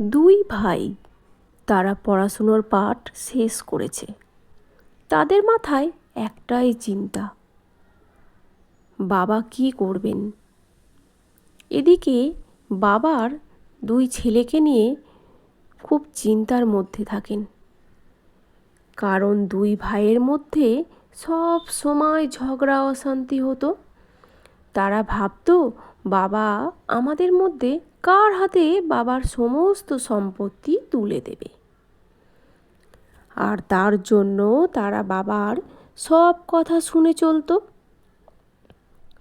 দুই ভাই তারা পড়াশুনোর পাঠ শেষ করেছে। তাদের মাথায় একটাই চিন্তা, বাবা কি করবেন? এদিকে বাবার দুই ছেলেকে নিয়ে খুব চিন্তার মধ্যে থাকেন। কারণ দুই ভাইয়ের মধ্যে সব সময় ঝগড়া, অশান্তি হতো। তারা ভাবতো, বাবা, আমাদের মধ্যে কার হাতে বাবার সমস্ত সম্পত্তি তুলে দেবে? আর তার জন্য তারা বাবার সব কথা শুনে চলতো।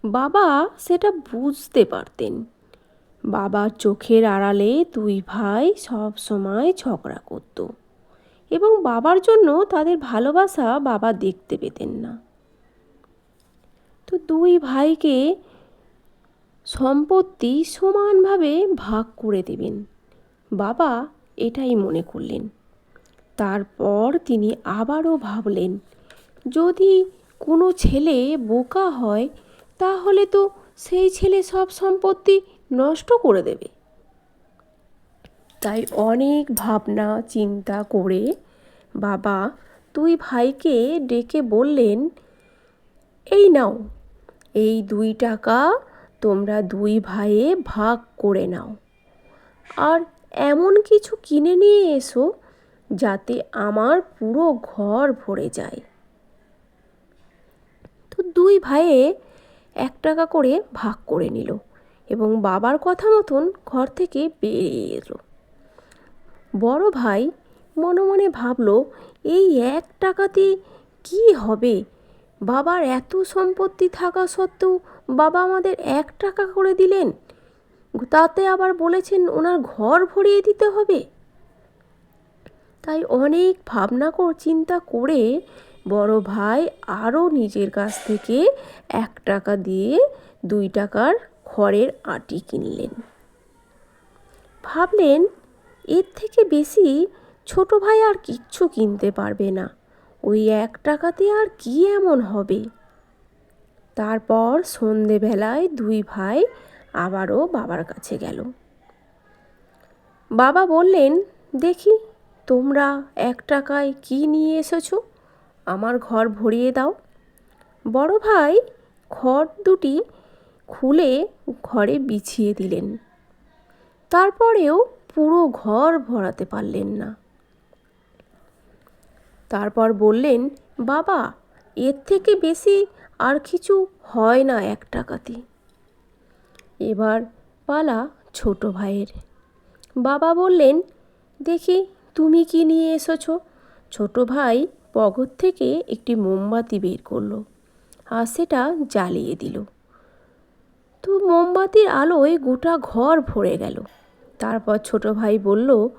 বাবা সেটা বুঝতে পারতেন। বাবার চোখের আড়ালে দুই ভাই সব সময় ঝগড়া করত এবং বাবার জন্য তাদের ভালোবাসা বাবা দেখতে পেতেন না। তো দুই ভাইকে সম্পত্তি সমানভাবে ভাগ করে দেবেন। বাবা এটাই মনে করলেন। তারপর তিনি আবারও ভাবলেন, যদি কোনো ছেলে বোকা হয়, তাহলে তো সেই ছেলে সব সম্পত্তি নষ্ট করে দেবে। তাই অনেক ভাবনা, চিন্তা করে বাবা দুই ভাইকে ডেকে বললেন, এই নাও, এই দুই টাকা তোমরা দুই ভাইয়ে ভাগ করে নাও। আর এমন কিছু কিনে নিয়ে এসো যাতে আমার পুরো ঘর ভরে যায়। তো দুই ভাইয়ে এক টাকা করে ভাগ করে নিল এবং বাবার কথা মতন ঘর থেকে বেরিয়ে এলো। বড় ভাই মনে মনে ভাবলো, এই এক টাকাতে কি হবে? বাবার এত সম্পত্তি থাকা সত্ত্বেও বাবা আমাদের এক টাকা করে দিলেন। তাতে আবার বলেছেন ওনার ঘর ভরিয়ে দিতে হবে। তাই অনেক ভাবনা কর, চিন্তা করে বড় ভাই আরও নিজের কাছ থেকে এক টাকা দিয়ে দুই টাকার খড়ের আটি কিনলেন। ভাবলেন, এর থেকে বেশি ছোট ভাই আর কিচ্ছু কিনতে পারবে না। ওই এক টাকাতে আর কি এমন হবে? তারপর সন্ধেবেলায় দুই ভাই আবারও বাবার কাছে গেল। বাবা বললেন, দেখি, তোমরা এক টাকায় কি নিয়ে এসেছ? আমার ঘর ভরিয়ে দাও। বড় ভাই খড় দুটি খুলে ঘরে বিছিয়ে দিলেন। তারপরেও পুরো ঘর ভরাতে পারলেন না। তারপর বললেন, বাবা, এর থেকে বেশি আর কিছু হয় না এক টাকাতে। এবার পালা ছোট ভাইয়ের। বাবা বললেন, দেখি তুমি কি নিয়ে এসেছ? ছোট ভাই পগর থেকে একটি মোমবাতি বের করল আর সেটা জ্বালিয়ে দিল। তো মোমবাতির আলোয় গোটা ঘর ভরে গেল। তারপর ছোট ভাই বলল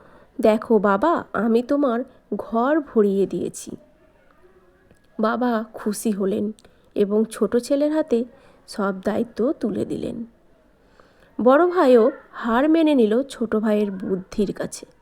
দেখো বাবা, আমি তোমার ঘর ভরিয়ে দিয়েছি। বাবা খুশি হলেন এবং ছোট ছেলের হাতে সব দায়িত্ব তুলে দিলেন। বড় ভাইও হার মেনে নিল ছোট ভাইয়ের বুদ্ধির কাছে।